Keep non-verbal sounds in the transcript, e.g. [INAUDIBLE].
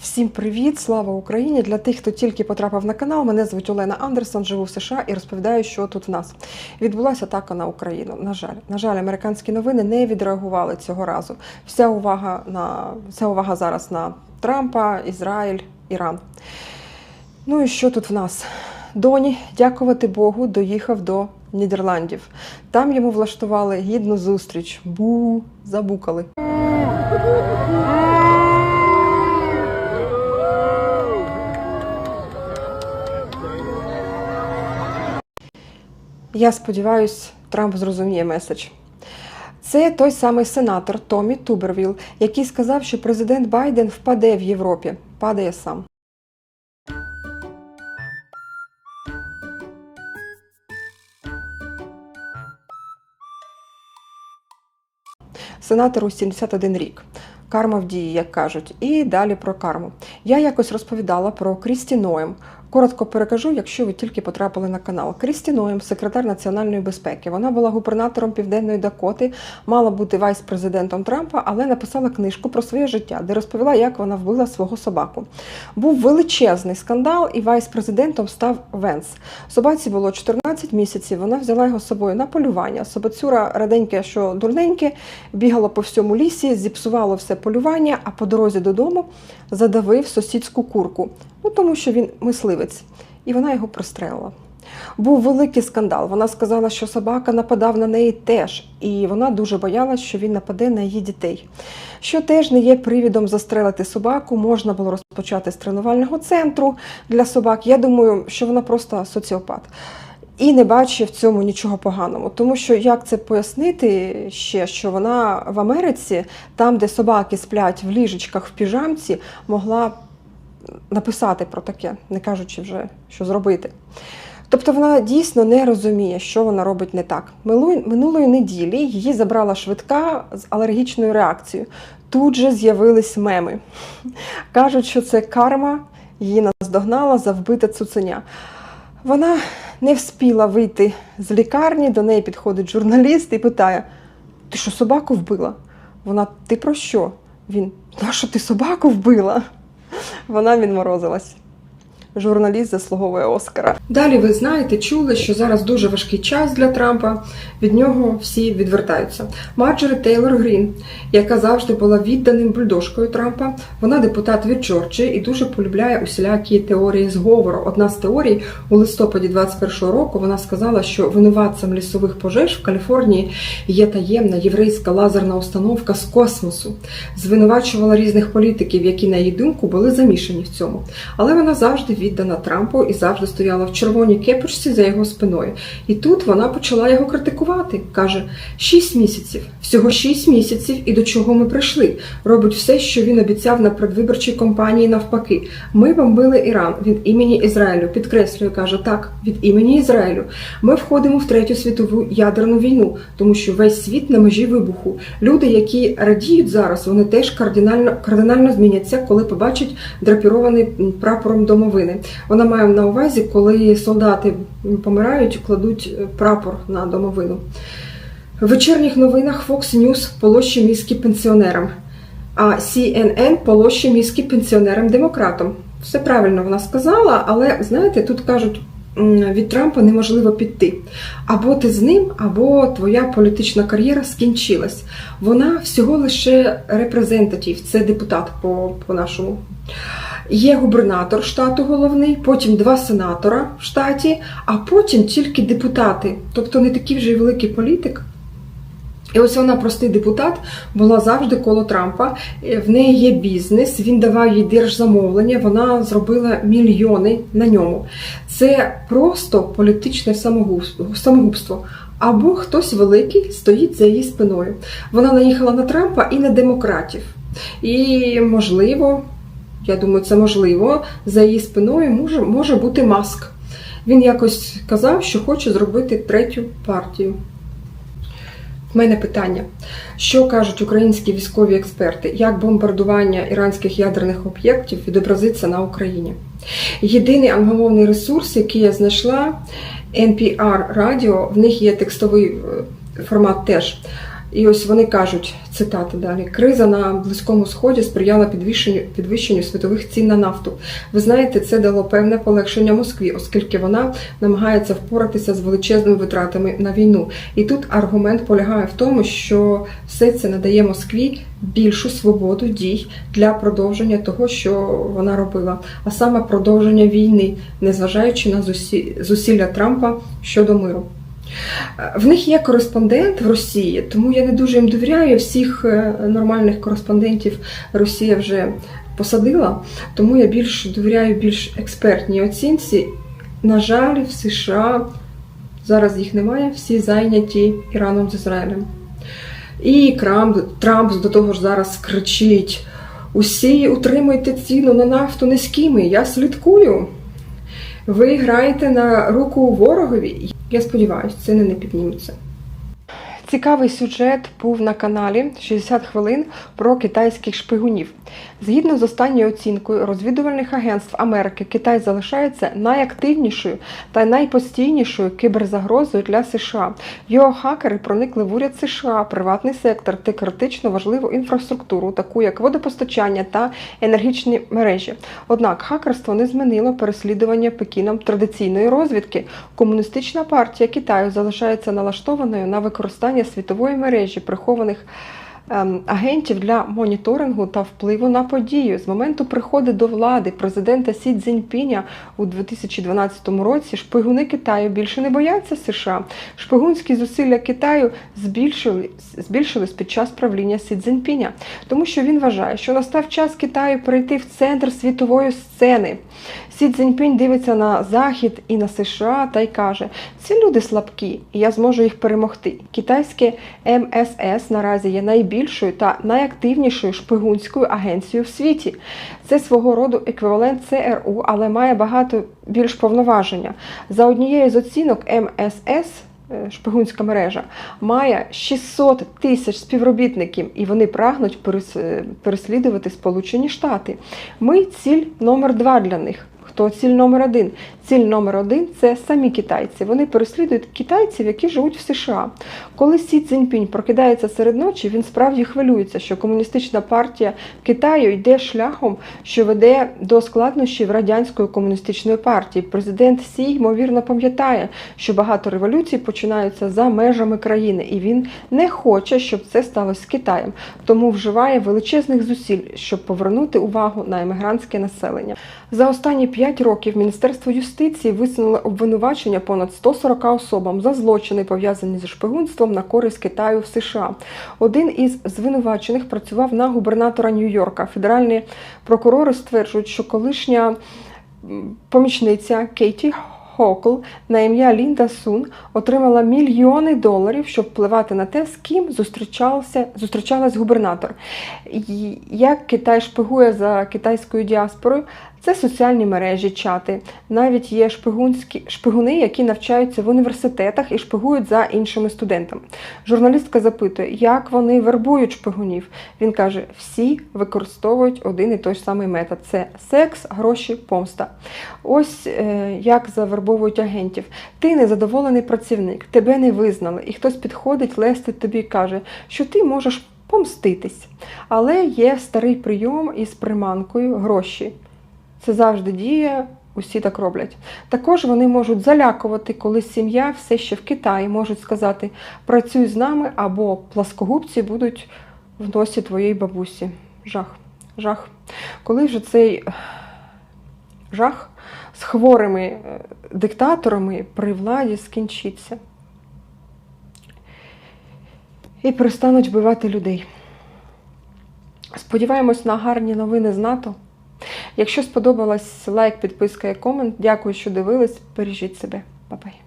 Всім привіт! Слава Україні! Для тих, хто тільки потрапив на канал, мене звуть Олена Андерсон, живу в США і розповідаю, що тут в нас відбулася атака на Україну. На жаль, на жаль, американські новини не відреагували цього разу. Вся увага на вся увага зараз на Трампа, Ізраїль, Іран. Ну і що тут в нас? Доні, дякувати Богу, доїхав до Нідерландів. Там йому влаштували гідну зустріч. Бу, забукали. [LAUGHS] Я сподіваюся, Трамп зрозуміє меседж. Це той самий сенатор Томі Тубервіл, який сказав, що президент Байден впаде в Європі, падає сам. Сенатору 71 рік. Карма в дії, як кажуть, і далі про карму. Я якось розповідала про Крісті Ноєм. Коротко перекажу, якщо ви тільки потрапили на канал. Крісті Ноєм, секретар національної безпеки. Вона була губернатором Південної Дакоти, мала бути вайс-президентом Трампа, але написала книжку про своє життя, де розповіла, як вона вбила свого собаку. Був величезний скандал, і вайс-президентом став Венс. Собаці було 14 місяців. Вона взяла його з собою на полювання. Собацюра раденьке, що дурненьке, бігала по всьому лісі, зіпсувало все полювання, а по дорозі додому задавив сусідську курку. Ну тому що він мисливець, і вона його прострелила. Був великий скандал. Вона сказала, що собака нападав на неї теж, і вона дуже боялась, що він нападе на її дітей. Що теж не є привідом застрелити собаку, можна було розпочати з тренувального центру для собак. Я думаю, що вона просто соціопат. І не бачить в цьому нічого поганого, тому що як це пояснити ще, що вона в Америці, там, де собаки сплять в ліжечках в піжамці, могла написати про таке, не кажучи вже, що зробити. Тобто вона дійсно не розуміє, що вона робить не так. Минулої, неділі її забрала швидка з алергічною реакцією. Тут же з'явились меми. Кажуть, що це карма її наздогнала за вбите цуценя. Вона не вспіла вийти з лікарні, до неї підходить журналіст і питає: Ти що собаку вбила? Вона, ти про що? Він, нащо ти собаку вбила? Вона відморозилась. Журналіст заслуговує Оскара. Далі ви знаєте, чули, що зараз дуже важкий час для Трампа. Від нього всі відвертаються. Марджори Тейлор Грін, яка завжди була відданим бульдожкою Трампа, вона депутат від Джорджії і дуже полюбляє усілякі теорії зговору. Одна з теорій у листопаді 21-го року вона сказала, що винуватцем лісових пожеж в Каліфорнії є таємна єврейська лазерна установка з космосу. Звинувачувала різних політиків, які на її думку були замішані в цьому. Але вона завжди віддана Трампу і завжди стояла в червоній кепочці за його спиною. І тут вона почала його критикувати. Каже: шість місяців, всього шість місяців, і до чого ми прийшли. Робить все, що він обіцяв на предвиборчій кампанії. Навпаки, ми бомбили Іран від імені Ізраїлю. Підкреслює, каже так, від імені Ізраїлю. Ми входимо в третю світову ядерну війну, тому що весь світ на межі вибуху. Люди, які радіють зараз, вони теж кардинально кардинально зміняться, коли побачать драпірований прапором домовини. Вона має на увазі, коли солдати помирають, кладуть е, прапор на домовину. В вечірніх новинах Fox News полощі мізки пенсіонерам, а CNN полощі мізки пенсіонерам-демократам. Все правильно вона сказала, але знаєте, тут кажуть. Від Трампа неможливо піти. Або ти з ним, або твоя політична кар'єра скінчилась. Вона всього лише репрезентатив, це депутат по, по нашому. Є губернатор штату головний, потім два сенатора в штаті, а потім тільки депутати, тобто не такий вже й великий політик. І ось вона, простий депутат, була завжди коло Трампа. В неї є бізнес, він давав їй держзамовлення, вона зробила мільйони на ньому. Це просто політичне самогубство. Або хтось великий стоїть за її спиною. Вона наїхала на Трампа і на демократів. І, можливо, я думаю, це можливо, за її спиною може, може бути маск. Він якось казав, що хоче зробити третю партію. В мене питання: що кажуть українські військові експерти, як бомбардування іранських ядерних об'єктів відобразиться на Україні? Єдиний англомовний ресурс, який я знайшла, NPR Радіо, в них є текстовий е, формат теж. І ось вони кажуть, цитата далі: криза на Близькому Сході сприяла підвищенню, підвищенню світових цін на нафту. Ви знаєте, це дало певне полегшення Москві, оскільки вона намагається впоратися з величезними витратами на війну. І тут аргумент полягає в тому, що все це надає Москві більшу свободу дій для продовження того, що вона робила, а саме продовження війни, незважаючи на зусі- зусилля Трампа щодо миру. В них є кореспондент в Росії, тому я не дуже їм довіряю. Всіх е, нормальних кореспондентів Росія вже посадила, тому я більш довіряю більш експертній оцінці. На жаль, в США зараз їх немає, всі зайняті Іраном з Ізраїлем. І Трамп, Трамп до того ж зараз кричить: усі утримуйте ціну на нафту низькими. Я слідкую. Ви граєте на руку ворогові. Я сподіваюся, це не піднімуться. Цікавий сюжет був на каналі 60 хвилин про китайських шпигунів. Згідно з останньою оцінкою розвідувальних агентств Америки, Китай залишається найактивнішою та найпостійнішою кіберзагрозою для США. Його хакери проникли в уряд США, приватний сектор та критично важливу інфраструктуру, таку як водопостачання та енергічні мережі. Однак хакерство не змінило переслідування Пекіном традиційної розвідки. Комуністична партія Китаю залишається налаштованою на використання світової мережі прихованих агентів для моніторингу та впливу на подію. З моменту приходу до влади президента Сі Цзіньпіня у 2012 році шпигуни Китаю більше не бояться США. Шпигунські зусилля Китаю збільшили, збільшились під час правління Сі Цзіньпіня, тому що він вважає, що настав час Китаю перейти в центр світової сцени. Сі Цзіньпінь дивиться на Захід і на США та й каже: ці люди слабкі, і я зможу їх перемогти. Китайське МСС наразі є найбільшою та найактивнішою шпигунською агенцією в світі. Це свого роду еквівалент ЦРУ, але має багато більш повноваження. За однією з оцінок МСС. е, Шпигунська мережа має 600 тисяч співробітників, і вони прагнуть е, переслідувати Сполучені Штати. Ми ціль номер два для них. Хто ціль номер один? Ціль номер один це самі китайці. Вони переслідують китайців, які живуть в США. Коли Сі Цзіньпінь прокидається серед ночі, він справді хвилюється, що комуністична партія Китаю йде шляхом, що веде до складнощів радянської комуністичної партії. Президент Сі ймовірно пам'ятає, що багато революцій починаються за межами країни, і він не хоче, щоб це сталося з Китаєм, тому вживає величезних зусиль, щоб повернути увагу на емігрантське населення. За останні 5 років Міністерство юстиції висунуло обвинувачення понад 140 особам за злочини, пов'язані зі шпигунством на користь Китаю в США. Один із звинувачених працював на губернатора Нью-Йорка. Федеральні прокурори стверджують, що колишня помічниця Кейті Хокл на ім'я Лінда Сун отримала мільйони доларів, щоб впливати на те, з ким зустрічався, зустрічалась губернатор. Як Китай шпигує за китайською діаспорою, це соціальні мережі, чати. Навіть є шпигунські шпигуни, які навчаються в університетах і шпигують за іншими студентами. Журналістка запитує, як вони вербують шпигунів. Він каже: всі використовують один і той самий метод: це секс, гроші, помста. Ось е, як завербовують агентів. Ти незадоволений працівник, тебе не визнали, і хтось підходить, лестить тобі і каже, що ти можеш помститись. Але є старий прийом із приманкою гроші. Це завжди діє, усі так роблять. Також вони можуть залякувати, коли сім'я все ще в Китаї, можуть сказати працюй з нами або пласкогубці будуть в носі твоєї бабусі. Жах. Жах. Коли вже цей е, жах з хворими е, диктаторами при владі скінчиться. І перестануть вбивати людей. Сподіваємось на гарні новини з НАТО. Якщо сподобалось лайк, підписка і комент, дякую, що дивились. Бережіть себе. Па-бай.